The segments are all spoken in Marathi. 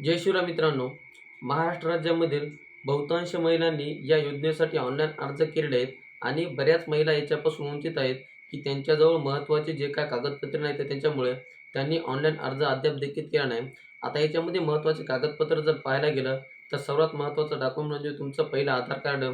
जय शिवराय मित्रांनो महाराष्ट्र राज्यामधील बहुतांश महिलांनी या योजनेसाठी ऑनलाईन अर्ज केलेले आहेत आणि बऱ्याच महिला याच्यापासून वंचित आहेत की त्यांच्याजवळ महत्त्वाचे जे काय कागदपत्रे नाही तर त्यांच्यामुळे त्यांनी ऑनलाईन अर्ज अद्याप देखील केला नाही. आता याच्यामध्ये महत्त्वाचे कागदपत्र जर पाहायला गेलं तर सर्वात महत्त्वाचं डॉक्युमेंट म्हणजे तुमचं पहिलं आधार कार्ड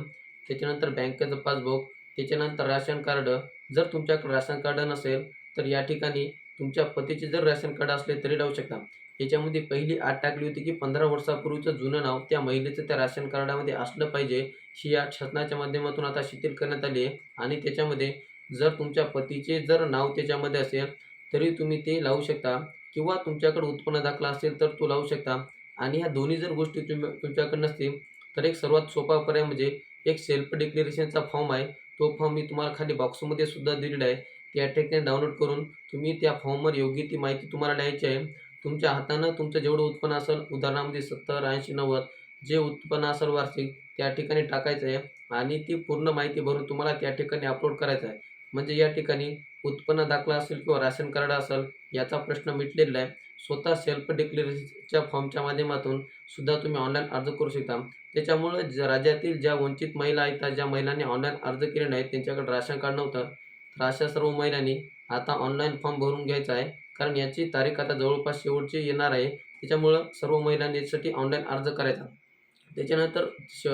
त्याच्यानंतर बँकेचं पासबुक त्याच्यानंतर राशन कार्ड. जर तुमच्याकडे राशन कार्ड नसेल तर या ठिकाणी तुमच्या पतीचे जर राशन कार्ड असले तरी लावू शकता. याच्यामध्ये पहिली आठ टाकली होती की पंधरा वर्षापूर्वीचं जुनं नाव त्या महिलेचं त्या राशन कार्डामध्ये असलं पाहिजे. ही या शासनाच्या माध्यमातून आता शिथिल करण्यात आली आहे. आणि त्याच्यामध्ये जर तुमच्या पतीचे जर नाव त्याच्यामध्ये असेल तरी तुम्ही ते लावू शकता. किंवा तुमच्याकडे उत्पन्न दाखला असेल तर तो लावू शकता. आणि ह्या दोन्ही जर गोष्टी तुम तुमच्याकडे नसतील तर एक सर्वात सोपा पर्याय म्हणजे एक सेल्फ डिक्लेरेशनचा फॉर्म आहे. तो फॉर्म मी तुम्हाला खाली बॉक्समध्ये सुद्धा दिलेला आहे. त्या ठिकाणी डाउनलोड करून तुम्ही त्या फॉर्मवर योग्य ती माहिती तुम्हाला लिहायची आहे. तुमच्या हातानं तुमचं जेवढं उत्पन्न असेल उदाहरणामध्ये सत्तर ऐंशी नव्वद जे उत्पन्न असेल वार्षिक त्या ठिकाणी टाकायचं आहे आणि ती पूर्ण माहिती भरून तुम्हाला त्या ठिकाणी अपलोड करायचं आहे. म्हणजे या ठिकाणी उत्पन्न दाखला असेल किंवा राशन कार्ड असेल याचा प्रश्न मिटलेला आहे. स्वतः सेल्फ डिक्लेरेशनच्या फॉर्मच्या माध्यमातून सुद्धा तुम्ही ऑनलाईन अर्ज करू शकता. त्याच्यामुळं ज राज्यातील ज्या वंचित महिला आहेत ज्या महिलांनी ऑनलाईन अर्ज केले नाहीत त्यांच्याकडे राशन कार्ड नव्हतं. तर अशा सर्व महिलांनी आता ऑनलाईन फॉर्म भरून घ्यायचा आहे. कारण याची तारीख आता जवळपास शेवटची येणार आहे. त्याच्यामुळं सर्व महिलांनी ऑनलाईन अर्ज करायचा. त्याच्यानंतर श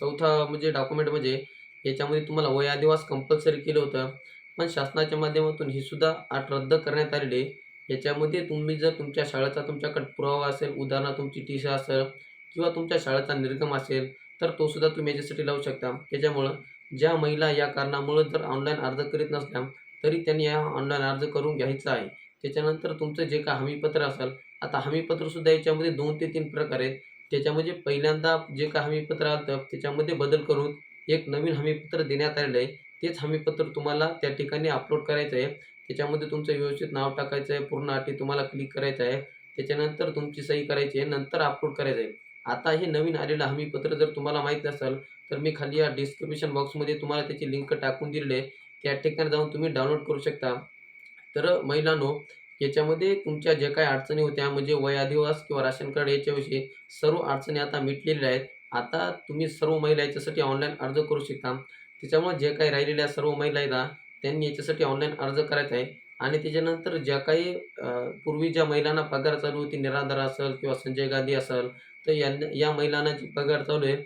चौथा म्हणजे डॉक्युमेंट म्हणजे याच्यामध्ये तुम्हाला वय आदिवास कंपल्सरी केलं होतं. पण शासनाच्या माध्यमातून ही सुद्धा आठ रद्द करण्यात आलेली आहे. याच्यामध्ये तुम्ही जर तुमच्या शाळेचा तुमच्याकडे पुरावा असेल उदाहरणार्थ तुमची टी शर्ट असेल किंवा तुमच्या शाळेचा निर्गम असेल तर तो सुद्धा तुम्ही याच्यासाठी लावू शकता. त्याच्यामुळं ज्या महिला या कारणामुळं जर ऑनलाईन अर्ज करीत नसल्या तरी त्यांनी या ऑनलाईन अर्ज करून घ्यायचा आहे. त्याच्यानंतर तुमचं जे का हमीपत्र असेल आता हमीपत्रसुद्धा याच्यामध्ये दोन ते तीन प्रकार आहेत. त्याच्यामध्ये पहिल्यांदा जे का हमीपत्र आलं त्याच्यामध्ये बदल करून एक नवीन हमीपत्र देण्यात आलेलं आहे. तेच हमीपत्र तुम्हाला त्या ठिकाणी अपलोड करायचं आहे. त्याच्यामध्ये तुमचं व्यवस्थित नाव टाकायचं आहे पूर्ण अटी तुम्हाला क्लिक करायचं आहे. त्याच्यानंतर तुमची सही करायची आहे नंतर अपलोड करायचं आहे. आता हे नवीन आलेलं हमीपत्र जर तुम्हाला माहीत नसेल तर मी खाली या डिस्क्रिप्शन बॉक्समध्ये तुम्हाला त्याची लिंक टाकून दिलेली आहे. त्या ठिकाणी जाऊन तुम्ही डाउनलोड करू शकता. तर महिलांनो याच्यामध्ये तुमच्या ज्या काही अडचणी होत्या म्हणजे वय किंवा राशन कार्ड याच्याविषयी सर्व अडचणी आता मिटलेल्या आहेत. आता तुम्ही सर्व महिला याच्यासाठी ऑनलाईन अर्ज करू शकता. त्याच्यामुळे जे काही राहिलेल्या सर्व महिला आहेत त्यांनी याच्यासाठी ऑनलाईन अर्ज करायचा आहे. आणि त्याच्यानंतर ज्या काही पूर्वी ज्या महिलांना पगार चालू होती निराधार असेल किंवा संजय गांधी असेल तर यांना या महिलांना जी पगार चालू आहे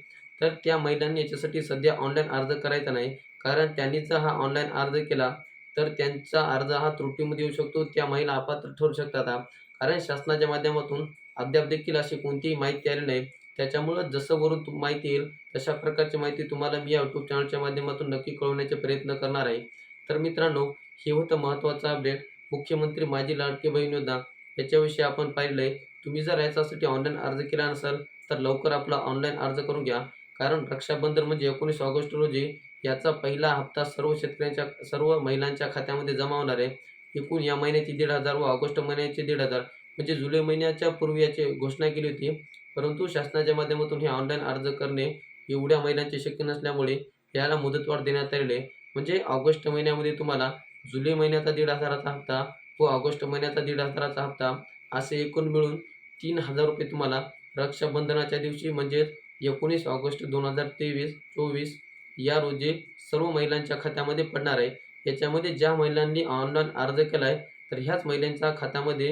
तर त्या महिलांनी याच्यासाठी सध्या ऑनलाईन अर्ज करायचा नाही. कारण त्यांनी जर हा ऑनलाईन अर्ज केला. तर त्यांचा अर्ज हा त्रुटीमध्ये येऊ शकतो. त्या महिला अपात्र ठरू शकतात. कारण शासनाच्या माध्यमातून अद्याप देखील अशी कोणतीही माहिती आली नाही. त्याच्यामुळं जसं वरून माहिती येईल तशा प्रकारची माहिती तुम्हाला मी या यूट्यूब चॅनलच्या माध्यमातून नक्की कळवण्याचे प्रयत्न करणार आहे. तर मित्रांनो हे होतं महत्त्वाचं अपडेट मुख्यमंत्री माझी लाडकी बहीण योजना. याच्याविषयी आपण पाहिलं आहे तुम्ही जर याच्यासाठी ऑनलाईन अर्ज केला नसाल तर लवकर आपला ऑनलाईन अर्ज करून घ्या. कारण रक्षाबंधन म्हणजे एकोणीस ऑगस्ट रोजी याचा पहिला हप्ता सर्व शेतकऱ्यांच्या सर्व महिलांच्या खात्यामध्ये जमा होणार आहे. एकूण या महिन्याची दीड हजार व ऑगस्ट महिन्याचे दीड हजार म्हणजे जुलै महिन्याच्या पूर्वी याची घोषणा केली होती. परंतु शासनाच्या माध्यमातून हे ऑनलाईन अर्ज करणे एवढ्या महिलांचे शक्य नसल्यामुळे याला मुदतवाढ देण्यात आलेली आहे. म्हणजे ऑगस्ट महिन्यामध्ये तुम्हाला जुलै महिन्याचा दीड हजाराचा हप्ता व ऑगस्ट महिन्याचा दीड हजाराचा हप्ता असे एकूण मिळून तीन हजार रुपये तुम्हाला रक्षाबंधनाच्या दिवशी म्हणजेच एकोणीस ऑगस्ट दोन हजार तेवीस चोवीस या रोजी सर्व महिलांच्या खात्यामध्ये पडणार आहे. याच्यामध्ये ज्या महिलांनी ऑनलाईन अर्ज केला आहे तर ह्याच महिलांच्या खात्यामध्ये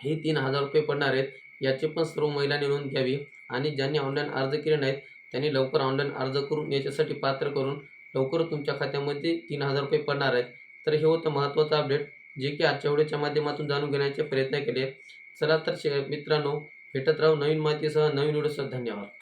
हे तीन हजार रुपये पडणार आहेत. याची पण सर्व महिलांनी नोंद घ्यावी आणि ज्यांनी ऑनलाईन अर्ज केले नाहीत त्यांनी लवकर ऑनलाईन अर्ज करून याच्यासाठी पात्र करून लवकर तुमच्या खात्यामध्ये तीन हजार रुपये पडणार आहेत. तर हे होतं महत्त्वाचं अपडेट जे की आजच्या व्हिडिओच्या माध्यमातून जाणून घेण्याचे प्रयत्न केले. चला तर शे मित्रांनो भेटत राहू नवीन माहितीसह नवीन व्हिडिओसह. धन्यवाद.